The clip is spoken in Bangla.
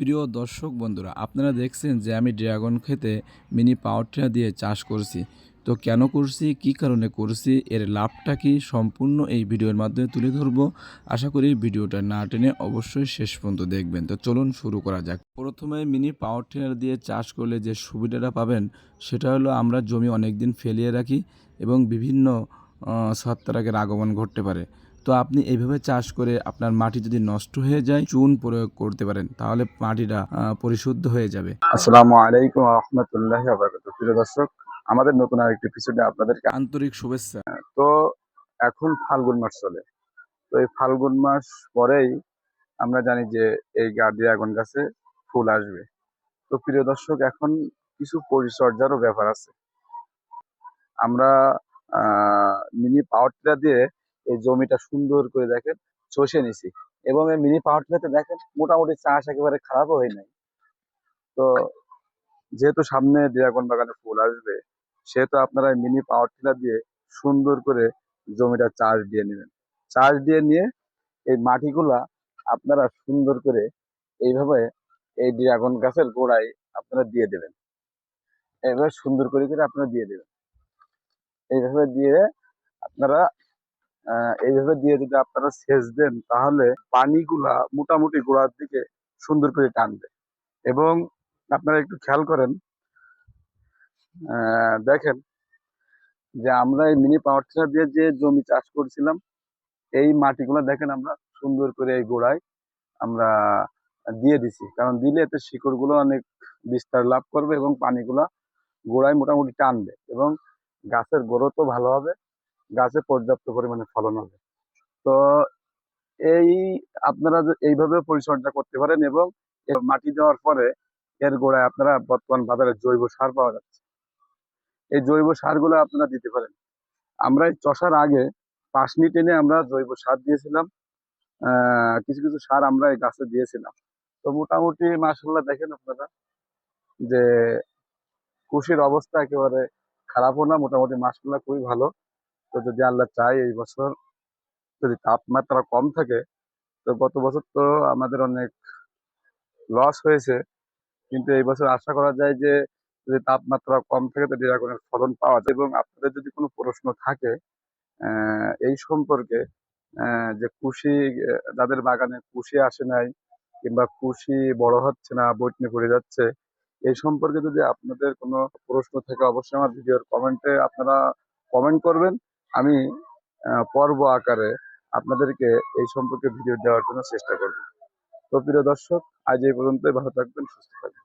প্রিয় দর্শক বন্ধুরা, আপনারা দেখছেন যে আমি ড্রাগন খেতে মিনি পাওয়ার টিলার দিয়ে চাষ করছি। তো কেন করছি, কি কারণে করছি, এর লাভটা কি সম্পূর্ণ এই ভিডিওর মাধ্যমে তুলে ধরবো। আশা করি ভিডিওটা না টেনে অবশ্যই শেষ পর্যন্ত দেখবেন। তো চলুন শুরু করা যাক। প্রথমে মিনি পাওয়ার টিলার দিয়ে চাষ করলে যে সুবিধাটা পাবেন, সেটা হলো আমরা জমি অনেক দিন ফেলিয়ে রাখি এবং বিভিন্ন ছত্রাকের আগমন ঘটতে পারে। তো আপনি এইভাবে চাষ করে আপনার মাটি যদি নষ্ট হয়ে যায় চুন প্রয়োগ করতে পারেন তাহলে মাটিটা পরিশুদ্ধ হয়ে যাবে। আসসালামু আলাইকুম রহমতুল্লাহ প্রিয় দর্শক আমাদের নতুন আরেকটি এপিসোডে আপনাদেরকে আন্তরিক শুভেচ্ছা। তো এখন ফাল্গুন মাস চলে। তো এই ফাল্গুন মাস পরেই আমরা জানি যে এই গা- ড্রাগন গাছে ফুল আসবে। তো প্রিয় দর্শক এখন কিছু পরিচর্যারও ব্যাপার আছে। আমরা মিনি পাওয়ার টিলার দিয়ে এই জমিটা সুন্দর করে দেখেন, চষে নিছি। এবং এই মিনি টিলাতে দেখেন, মোটামুটি চাষ একেবারে খারাপও হয় নাই। তো যেহেতু সামনে ড্রাগন বাগানে ফুল আসবে, সেহেতু আপনারা মিনি পাওয়ার টিলার দিয়ে সুন্দর করে জমিটা চাষ দিয়ে নেবেন। চাষ দিয়ে নিয়ে এই মাটিগুলা আপনারা সুন্দর করে এইভাবে এই ড্রাগন গাছের গোড়ায় আপনারা দিয়ে দেবেন। এইভাবে সুন্দর করে করে আপনারা দিয়ে দেবেন। এইভাবে দিয়ে আপনারা এইভাবে দিয়ে যদি আপনারা সেচ দেন, তাহলে পানিগুলা মোটামুটি গোড়ার দিকে সুন্দর করে টানবে। এবং আপনারা একটু খেয়াল করেন দেখেন যে আমরা এই মিনি পাওয়ার টিলার দিয়ে যে জমি চাষ করছিলাম, এই মাটিগুলো দেখেন আমরা সুন্দর করে এই গোড়ায় আমরা দিয়ে দিছি। কারণ দিলে এতে শিকড়গুলো অনেক বিস্তার লাভ করবে এবং পানিগুলা গোড়ায় মোটামুটি টানবে এবং গাছের গ্রোথও ভালো হবে। গাছে পর্যাপ্ত পরিমাণে ফলন হবে। তো এই আপনারা এইভাবে পরিচর্যা করতে পারেন এবং মাটি দেওয়ার পরে এর গোড়ায় আপনারা বর্তমান বাজারে জৈব সার পাওয়া যাচ্ছে। এই জৈব সারগুলো আপনারা দিতে পারেন। আমরা এই চষার আগে পাশনি টেনে আমরা জৈব সার দিয়েছিলাম। কিছু কিছু সার আমরা এই গাছে দিয়েছিলাম। তো মোটামুটি মাসাল্লাহ দেখেন আপনারা যে কুশির অবস্থা একেবারে খারাপও না, মোটামুটি মাসাল্লাহ খুবই ভালো। তো যদি আল্লাহ চাই এই বছর যদি তাপমাত্রা কম থাকে, তো গত বছর তো আমাদের অনেক লস হয়েছে। কিন্তু এই বছর আশা করা যায় যে যদি তাপমাত্রা কম থাকে, তো ড্রাগনের ফলন পাওয়া যায়। এবং আপনাদের যদি কোনো প্রশ্ন থাকে এই সম্পর্কে যে কুশি যাদের বাগানে কুশি আসে নাই কিংবা কুশি বড় হচ্ছে না বইটনে পড়ে যাচ্ছে, এই সম্পর্কে যদি আপনাদের কোনো প্রশ্ন থাকে, অবশ্যই আমার ভিডিওর কমেন্টে আপনারা কমেন্ট করবেন। আমি পর্ব আকারে আপনাদেরকে এই সম্পর্কে ভিডিও দেওয়ার জন্য চেষ্টা করব। তো প্রিয় দর্শক, আজ এই পর্যন্তই। ভালো থাকবেন, সুস্থ থাকবেন।